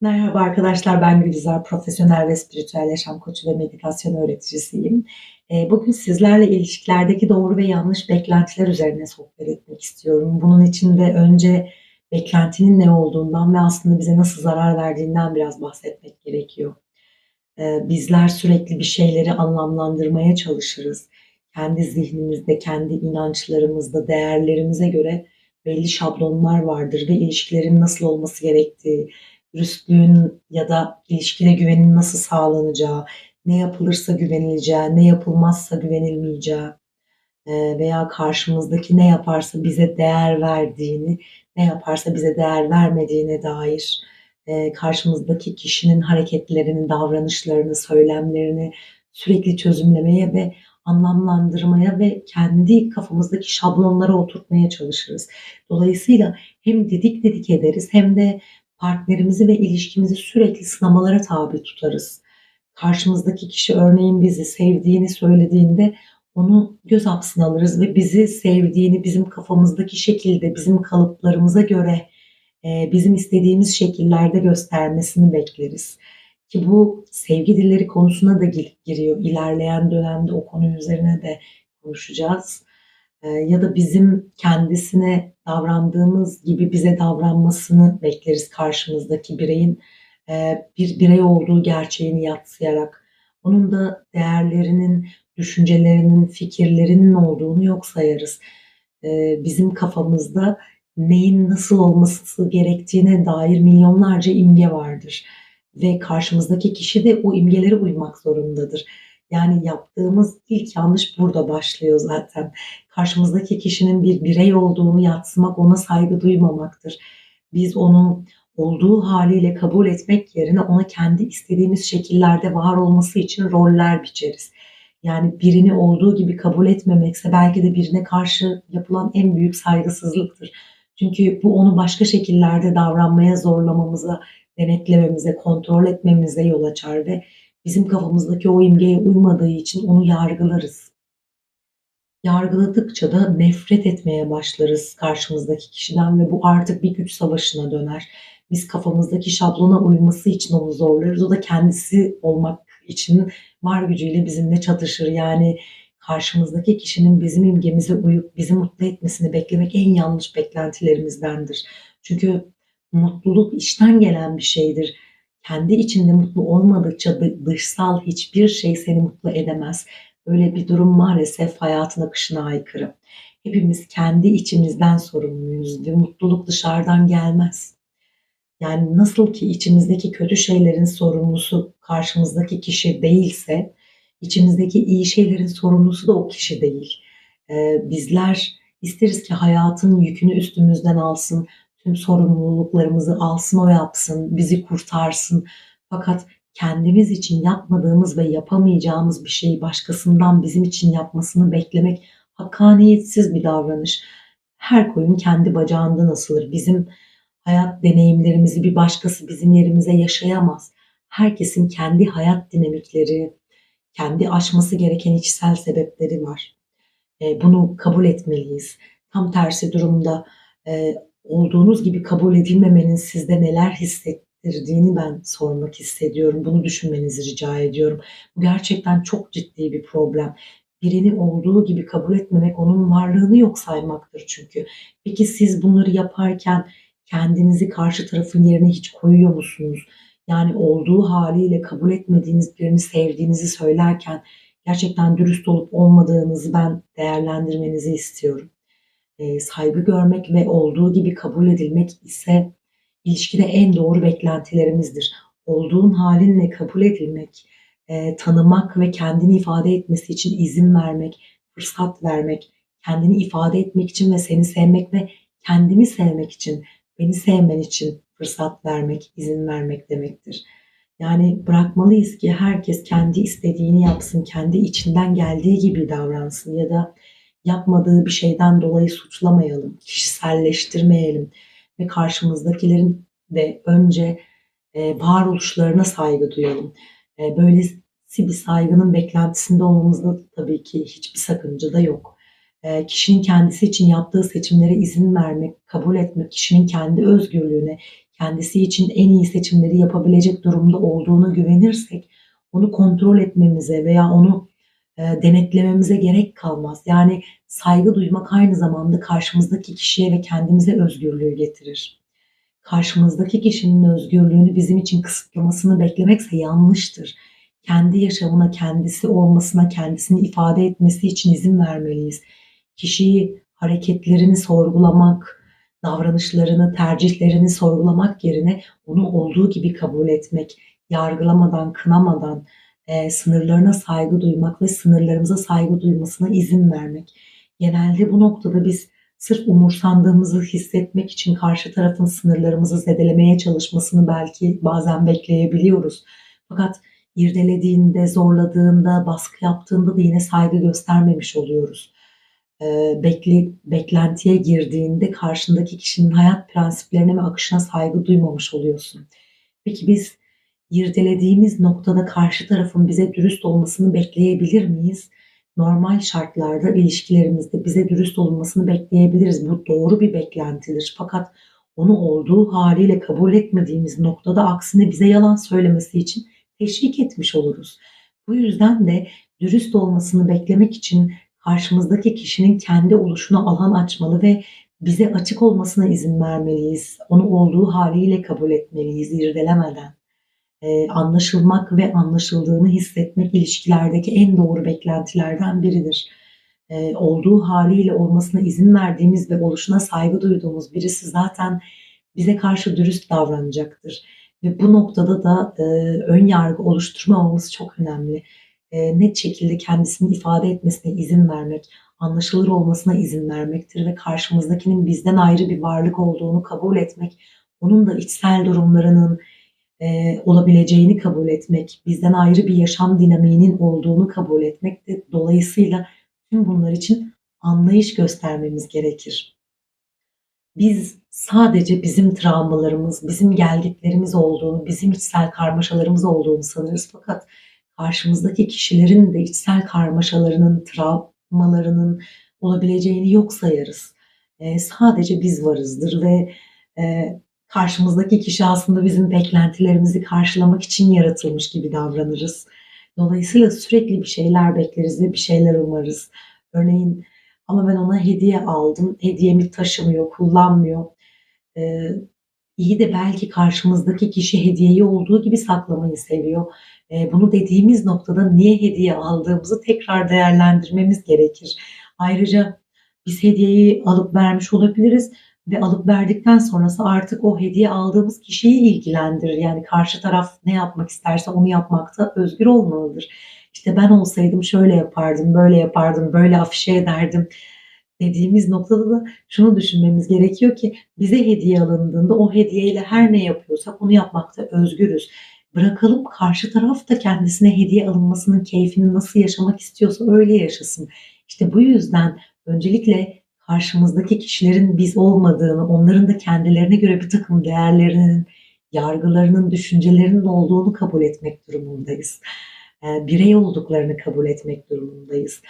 Merhaba arkadaşlar, ben Gülizar. Profesyonel ve spiritüel yaşam koçu ve meditasyon öğreticisiyim. Eee, bugün sizlerle ilişkilerdeki doğru ve yanlış beklentiler üzerine sohbet etmek istiyorum. Bunun için de önce beklentinin ne olduğundan ve aslında bize nasıl zarar verdiğinden biraz bahsetmek gerekiyor. Eee, bizler sürekli bir şeyleri anlamlandırmaya çalışırız. Kendi zihnimizde, kendi inançlarımızda, değerlerimize göre belli şablonlar vardır ve ilişkilerin nasıl olması gerektiği, dürüstlüğün ya da ilişkide güvenin nasıl sağlanacağı, ne yapılırsa güvenileceği, ne yapılmazsa güvenilmeyeceği eee, veya karşımızdaki ne yaparsa bize değer verdiğini, ne yaparsa bize değer vermediğine dair eee, karşımızdaki kişinin hareketlerini, davranışlarını, söylemlerini sürekli çözümlemeye ve anlamlandırmaya ve kendi kafamızdaki şablonlara oturtmaya çalışırız. Dolayısıyla hem didik didik ederiz hem de partnerimizi ve ilişkimizi sürekli sınamalara tabi tutarız. Karşımızdaki kişi örneğin bizi sevdiğini söylediğinde onu göz hapsına alırız ve bizi sevdiğini bizim kafamızdaki şekilde, bizim kalıplarımıza göre eee, bizim istediğimiz şekillerde göstermesini bekleriz. Ki bu sevgi dilleri konusuna da gir- giriyor. İlerleyen dönemde o konu üzerine de konuşacağız. Eee, ya da bizim kendisine davrandığımız gibi bize davranmasını bekleriz karşımızdaki bireyin. Eee, bir birey olduğu gerçeğini yadsıyarak, onun da değerlerinin, düşüncelerinin, fikirlerinin olduğunu yok sayarız. Eee, bizim kafamızda neyin nasıl olması gerektiğine dair milyonlarca imge vardır ve karşımızdaki kişi de o imgelere uymak zorundadır. Yani yaptığımız ilk yanlış burada başlıyor zaten. Karşımızdaki kişinin bir birey olduğunu yadsımak, ona saygı duymamaktır. Biz onu olduğu haliyle kabul etmek yerine ona kendi istediğimiz şekillerde var olması için roller biçeriz. Yani birini olduğu gibi kabul etmemekse belki de birine karşı yapılan en büyük saygısızlıktır. Çünkü bu onu başka şekillerde davranmaya zorlamamıza, denetlememize, kontrol etmemize yol açar ve bizim kafamızdaki o imgeye uymadığı için onu yargılarız. Yargıladıkça da nefret etmeye başlarız karşımızdaki kişiden ve bu artık bir güç savaşına döner. Biz kafamızdaki şablona uyması için onu zorlarız. O da kendisi olmak için var gücüyle bizimle çatışır. Yani karşımızdaki kişinin bizim imgemize uyup bizi mutlu etmesini beklemek en yanlış beklentilerimizdendir. Çünkü mutluluk içten gelen bir şeydir. Kendi içinde mutlu olmadıkça dışsal hiçbir şey seni mutlu edemez. Böyle bir durum maalesef hayatın akışına aykırı. Hepimiz kendi içimizden sorumluyuz ve mutluluk dışarıdan gelmez. Yani nasıl ki içimizdeki kötü şeylerin sorumlusu karşımızdaki kişi değilse, içimizdeki iyi şeylerin sorumlusu da o kişi değil. Ee, bizler isteriz ki hayatın yükünü üstümüzden alsın, tüm sorumluluklarımızı alsın o yapsın, bizi kurtarsın. Fakat kendimiz için yapmadığımız ve yapamayacağımız bir şeyi başkasından bizim için yapmasını beklemek hakkaniyetsiz bir davranış. Her koyun kendi bacağından asılır. Bizim hayat deneyimlerimizi bir başkası bizim yerimize yaşayamaz. Herkesin kendi hayat dinamikleri, kendi aşması gereken içsel sebepleri var. E, bunu kabul etmeliyiz. Tam tersi durumda e, olduğunuz gibi kabul edilmemenin sizde neler hissettirdiğini ben sormak hissediyorum. Bunu düşünmenizi rica ediyorum. Bu gerçekten çok ciddi bir problem. Birini olduğu gibi kabul etmemek onun varlığını yok saymaktır çünkü. Peki siz bunları yaparken kendinizi karşı tarafın yerine hiç koyuyor musunuz? Yani olduğu haliyle kabul etmediğiniz birini sevdiğinizi söylerken gerçekten dürüst olup olmadığınızı ben değerlendirmenizi istiyorum. Eee, saygı görmek ve olduğu gibi kabul edilmek ise ilişkide en doğru beklentilerimizdir. Olduğun halinle kabul edilmek, eee, tanımak ve kendini ifade etmesi için izin vermek, fırsat vermek, kendini ifade etmek için ve seni sevmek ve kendimi sevmek için, beni sevmen için fırsat vermek, izin vermek demektir. Yani bırakmalıyız ki herkes kendi istediğini yapsın, kendi içinden geldiği gibi davransın ya da yapmadığı bir şeyden dolayı suçlamayalım, kişiselleştirmeyelim ve karşımızdakilerin de önce e, varoluşlarına saygı duyalım. E, böylesi bir saygının beklentisinde olmamızda tabii ki hiçbir sakınca da yok. E, kişinin kendisi için yaptığı seçimlere izin vermek, kabul etmek, kişinin kendi özgürlüğüne, kendisi için en iyi seçimleri yapabilecek durumda olduğuna güvenirsek onu kontrol etmemize veya onu, eee, denetlememize gerek kalmaz. Yani saygı duymak aynı zamanda karşımızdaki kişiye ve kendimize özgürlüğü getirir. Karşımızdaki kişinin özgürlüğünü bizim için kısıtlamasını beklemekse yanlıştır. Kendi yaşamına, kendisi olmasına, kendisini ifade etmesi için izin vermeliyiz. Kişiyi, hareketlerini sorgulamak, davranışlarını, tercihlerini sorgulamak yerine onu olduğu gibi kabul etmek, yargılamadan, kınamadan, eee, sınırlarına saygı duymak ve sınırlarımıza saygı duymasına izin vermek. Genelde bu noktada biz sırf umursandığımızı hissetmek için karşı tarafın sınırlarımızı zedelemeye çalışmasını belki bazen bekleyebiliyoruz. Fakat irdelediğinde, zorladığında, baskı yaptığında da yine saygı göstermemiş oluyoruz. Eee, bekle beklentiye girdiğinde karşındaki kişinin hayat prensiplerine ve akışına saygı duymamış oluyorsun. Peki biz irdelediğimiz noktada karşı tarafın bize dürüst olmasını bekleyebilir miyiz? Normal şartlarda ilişkilerimizde bize dürüst olunmasını bekleyebiliriz. Bu doğru bir beklentidir. Fakat onu olduğu hâliyle kabul etmediğimiz noktada aksine bize yalan söylemesi için teşvik etmiş oluruz. Bu yüzden de dürüst olmasını beklemek için karşımızdaki kişinin kendi oluşuna alan açmalı ve bize açık olmasına izin vermeliyiz. Onu olduğu hâliyle kabul etmeliyiz irdelemeden. Eee, anlaşılmak ve anlaşıldığını hissetmek ilişkilerdeki en doğru beklentilerden biridir. Eee, olduğu hâliyle olmasına izin verdiğimiz ve oluşuna saygı duyduğumuz birisi zaten bize karşı dürüst davranacaktır ve bu noktada da, eee, ön yargı oluşturmamamız çok önemli. Net şekilde kendisini ifade etmesine izin vermek, anlaşılır olmasına izin vermektir ve karşımızdakinin bizden ayrı bir varlık olduğunu kabul etmek, onun da içsel durumlarının, eee, olabileceğini kabul etmek, bizden ayrı bir yaşam dinamiğinin olduğunu kabul etmek ve dolayısıyla tüm bunlar için anlayış göstermemiz gerekir. Biz sadece bizim travmalarımız, bizim gelgitlerimiz olduğunu, bizim içsel karmaşalarımız olduğunu sanırız fakat karşımızdaki kişilerin de içsel karmaşalarının, travmalarının olabileceğini yok sayarız. Eee, sadece biz varızdır ve, eee, karşımızdaki kişi aslında bizim beklentilerimizi karşılamak için yaratılmış gibi davranırız. Dolayısıyla sürekli bir şeyler bekleriz ve bir şeyler umarız. Örneğin, "Ama ben ona hediye aldım, hediyemi taşımıyor, kullanmıyor." Eee, iyi de belki karşımızdaki kişi hediyeyi olduğu gibi saklamayı seviyor. Eee, bunu dediğimiz noktada niye hediye aldığımızı tekrar değerlendirmemiz gerekir. Ayrıca biz hediyeyi alıp vermiş olabiliriz ve alıp verdikten sonrası artık o hediye aldığımız kişiyi ilgilendirir. Yani karşı taraf ne yapmak isterse onu yapmakta özgür olmalıdır. İşte, "Ben olsaydım şöyle yapardım, böyle yapardım, böyle afişe ederdim." dediğimiz noktada da şunu düşünmemiz gerekiyor ki bize hediye alındığında o hediyeyle her ne yapıyorsak onu yapmakta özgürüz. Bırakalım karşı taraf da kendisine hediye alınmasının keyfini nasıl yaşamak istiyorsa öyle yaşasın. İşte, bu yüzden öncelikle karşımızdaki kişilerin biz olmadığını, onların da kendilerine göre birtakım değerlerinin, yargılarının, düşüncelerinin olduğunu kabul etmek durumundayız. Eee, birey olduklarını kabul etmek durumundayız.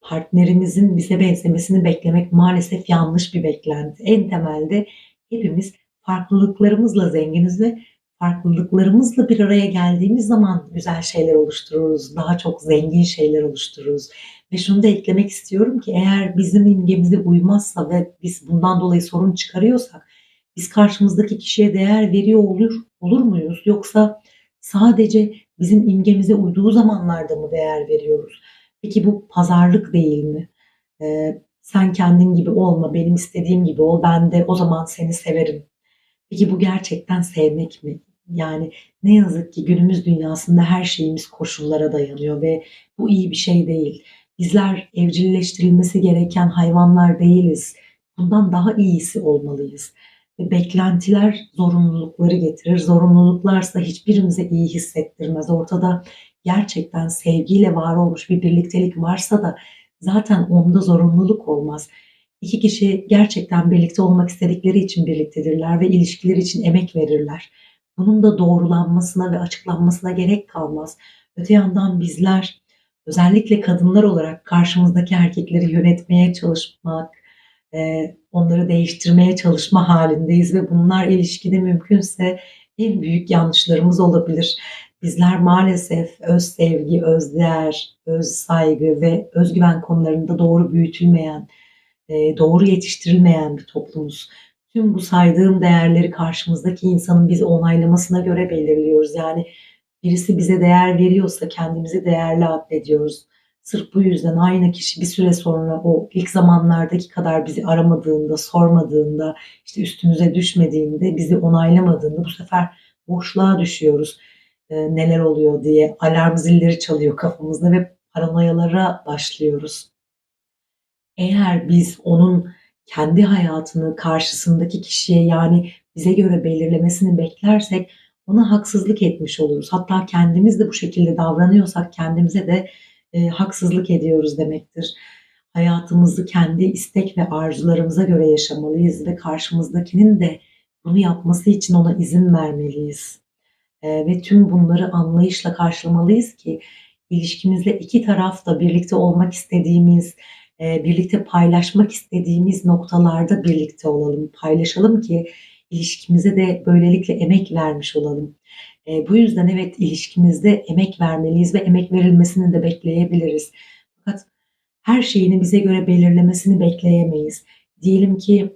Partnerimizin bize benzemesini beklemek maalesef yanlış bir beklenti. En temelde hepimiz farklılıklarımızla zenginiz ve farklılıklarımızla bir araya geldiğimiz zaman güzel şeyler oluştururuz, daha çok zengin şeyler oluştururuz ve şunu da eklemek istiyorum ki eğer bizim imgemize uymazsa ve biz bundan dolayı sorun çıkarıyorsak biz karşımızdaki kişiye değer veriyor olur olur muyuz? Yoksa sadece bizim imgemize uyduğu zamanlarda mı değer veriyoruz? Peki bu pazarlık değil mi? Eee, "Sen kendin gibi olma, benim istediğim gibi ol, ben de o zaman seni severim." Peki bu gerçekten sevmek mi? Yani ne yazık ki günümüz dünyasında her şeyimiz koşullara dayanıyor ve bu iyi bir şey değil. Bizler evcilleştirilmesi gereken hayvanlar değiliz. Bundan daha iyisi olmalıyız ve beklentiler zorunlulukları getirir. Zorunluluklarsa hiçbirimize iyi hissettirmez. Ortada gerçekten sevgiyle var olmuş bir birliktelik varsa da zaten onda zorunluluk olmaz. 2 kişi gerçekten birlikte olmak istedikleri için birliktedirler ve ilişkileri için emek verirler. Bunun da doğrulanmasına ve açıklanmasına gerek kalmaz. Öte yandan bizler özellikle kadınlar olarak karşımızdaki erkekleri yönetmeye çalışmak, Eee, onları değiştirmeye çalışma hâlindeyiz ve bunlar ilişkide mümkünse en büyük yanlışlarımız olabilir. Bizler maalesef öz sevgi, öz değer, öz saygı ve öz güven konularında doğru büyütülmeyen, eee, doğru yetiştirilmeyen bir toplumuz. Tüm bu saydığım değerleri karşımızdaki insanın bizi onaylamasına göre belirliyoruz. Yani birisi bize değer veriyorsa kendimizi değerli addediyoruz. Sırf bu yüzden aynı kişi bir süre sonra o ilk zamanlardaki kadar bizi aramadığında, sormadığında, işte üstümüze düşmediğinde, bizi onaylamadığında bu sefer boşluğa düşüyoruz. Eee, neler oluyor diye alarm zilleri çalıyor kafamızda ve paranoyalara başlıyoruz. Eğer biz onun kendi hayatını karşısındaki kişiye, yani bize göre belirlemesini beklersek ona haksızlık etmiş oluruz. Hatta kendimiz de bu şekilde davranıyorsak kendimize de, eee, haksızlık ediyoruz demektir. Hayatımızı kendi istek ve arzularımıza göre yaşamalıyız ve karşımızdakinin de bunu yapması için ona izin vermeliyiz. Eee, ve tüm bunları anlayışla karşılamalıyız ki ilişkimizde 2 taraf da birlikte olmak istediğimiz, eee, birlikte paylaşmak istediğimiz noktalarda birlikte olalım, paylaşalım ki ilişkimize de böylelikle emek vermiş olalım. Eee, bu yüzden evet, ilişkimizde emek vermeliyiz ve emek verilmesini de bekleyebiliriz. Fakat her şeyini bize göre belirlemesini bekleyemeyiz. Diyelim ki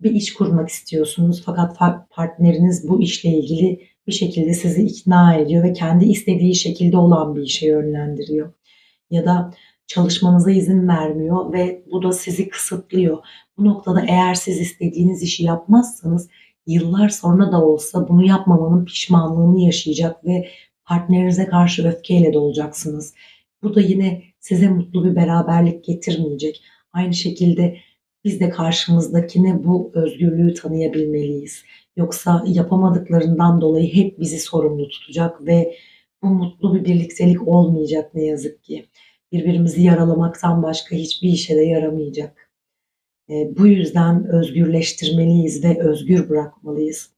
bir iş kurmak istiyorsunuz fakat fa partneriniz bu işle ilgili bir şekilde sizi ikna ediyor ve kendi istediği şekilde olan bir işe yönlendiriyor. Ya da çalışmanıza izin vermiyor ve bu da sizi kısıtlıyor. Bu noktada eğer siz istediğiniz işi yapmazsanız yıllar sonra da olsa bunu yapmamanın pişmanlığını yaşayacak ve partnerinize karşı öfkeyle dolacaksınız. Bu da yine size mutlu bir beraberlik getirmeyecek. Aynı şekilde biz de karşımızdakine bu özgürlüğü tanıyabilmeliyiz. Yoksa yapamadıklarından dolayı hep bizi sorumlu tutacak ve bu mutlu bir birliktelik olmayacak ne yazık ki. Birbirimizi yaralamaktan başka hiçbir işe de yaramayacak. Eee, bu yüzden özgürleştirmeliyiz ve özgür bırakmalıyız.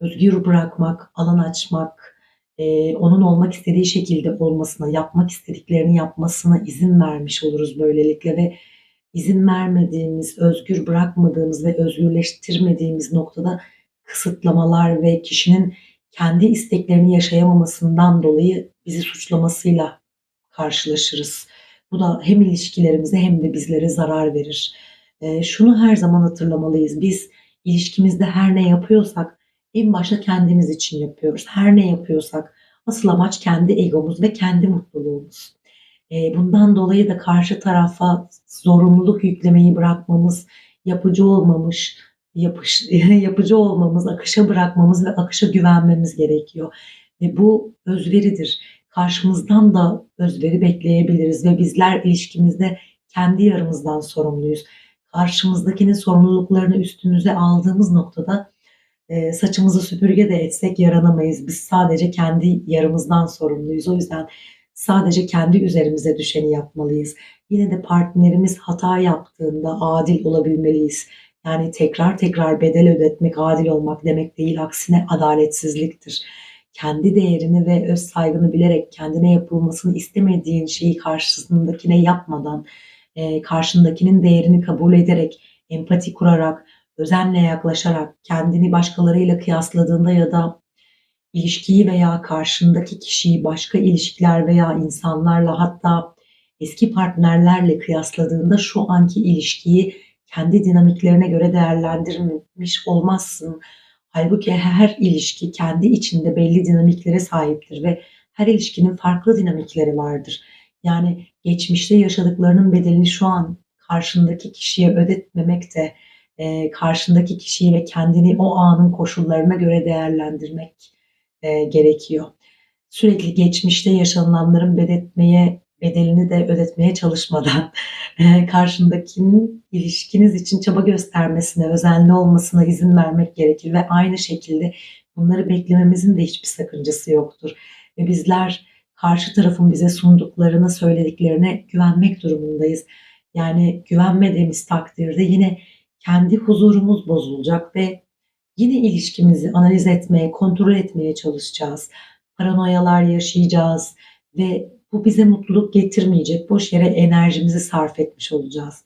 Özgür bırakmak, alan açmak, eee, onun olmak istediği şekilde olmasına, yapmak istediklerini yapmasına izin vermiş oluruz böylelikle ve izin vermediğimiz, özgür bırakmadığımız ve özgürleştirmediğimiz noktada kısıtlamalar ve kişinin kendi isteklerini yaşayamamasından dolayı bizi suçlamasıyla karşılaşırız. Bu da hem ilişkilerimize hem de bizlere zarar verir. Eee, şunu her zaman hatırlamalıyız. Biz ilişkimizde her ne yapıyorsak en başta kendimiz için yapıyoruz. Her ne yapıyorsak asıl amaç kendi egomuz ve kendi mutluluğumuz. Eee, bundan dolayı da karşı tarafa zorunluluk yüklemeyi bırakmamız, yapıcı olmamış, yapış yapıcı olmamız, akışa bırakmamız ve akışa güvenmemiz gerekiyor. Ve bu özveridir. Karşımızdan da özveri bekleyebiliriz ve bizler ilişkimizde kendi yarımızdan sorumluyuz. Karşımızdakinin sorumluluklarını üstümüze aldığımız noktada, eee, saçımızı süpürge de etsek yaranamayız. Biz sadece kendi yarımızdan sorumluyuz. O yüzden sadece kendi üzerimize düşeni yapmalıyız. Yine de partnerimiz hata yaptığında adil olabilmeliyiz. Yani tekrar tekrar bedel ödetmek adil olmak demek değil, aksine adaletsizliktir. Kendi değerini ve öz saygını bilerek kendine yapılmasını istemediğin şeyi karşısındakine yapmadan, eee, karşındakinin değerini kabul ederek, empati kurarak, özenle yaklaşarak, kendini başkalarıyla kıyasladığında ya da ilişkiyi veya karşındaki kişiyi başka ilişkiler veya insanlarla hatta eski partnerlerle kıyasladığında şu anki ilişkiyi kendi dinamiklerine göre değerlendirmemiş olmazsın. Hâlbuki her ilişki kendi içinde belli dinamiklere sahiptir ve her ilişkinin farklı dinamikleri vardır. Yani geçmişte yaşadıklarının bedelini şu an karşındaki kişiye ödetmemek de, eee, karşındaki kişiyi ve kendini o anın koşullarına göre değerlendirmek, eee, gerekiyor. Sürekli geçmişte yaşanılanların bedetmeye bedelini de ödetmeye çalışmadan, eee, karşındakinin ilişkiniz için çaba göstermesine, özenli olmasına izin vermek gerekir ve aynı şekilde bunları beklememizin de hiçbir sakıncası yoktur. Ve bizler karşı tarafın bize sunduklarına, söylediklerine güvenmek durumundayız. Yani güvenmediğimiz takdirde yine kendi huzurumuz bozulacak ve yine ilişkimizi analiz etmeye, kontrol etmeye çalışacağız. Paranoyalar yaşayacağız ve bu bize mutluluk getirmeyecek. Boş yere enerjimizi sarf etmiş olacağız.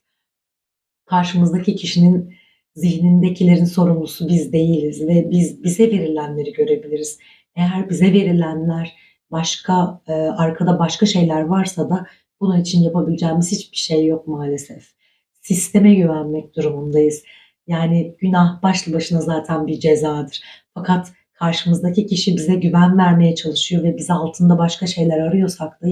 Karşımızdaki kişinin zihnindekilerin sorumlusu biz değiliz ve biz bize verilenleri görebiliriz. Eğer bize verilenler başka, eee, arkada başka şeyler varsa da bunun için yapabileceğimiz hiçbir şey yok maalesef. Sisteme güvenmek durumundayız. Yani günah başlı başına zaten bir cezadır. Fakat karşımızdaki kişi bize güven vermeye çalışıyor ve biz altında başka şeyler arıyorsak da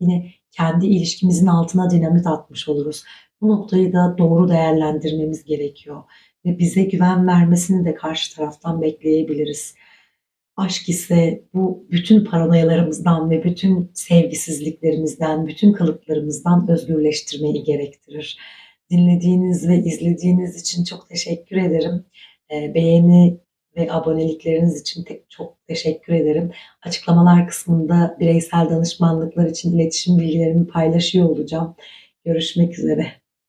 yine kendi ilişkimizin altına dinamit atmış oluruz. Bu noktayı da doğru değerlendirmemiz gerekiyor ve bize güven vermesini de karşı taraftan bekleyebiliriz. Aşk ise bu bütün paranoyalarımızdan ve bütün sevgisizliklerimizden, bütün kalıplarımızdan özgürleştirmeyi gerektirir. Dinlediğiniz ve izlediğiniz için çok teşekkür ederim. Eee, beğeni ve abonelikleriniz için tek çok teşekkür ederim. Açıklamalar kısmında bireysel danışmanlıklar için iletişim bilgilerimi paylaşıyor olacağım. Görüşmek üzere.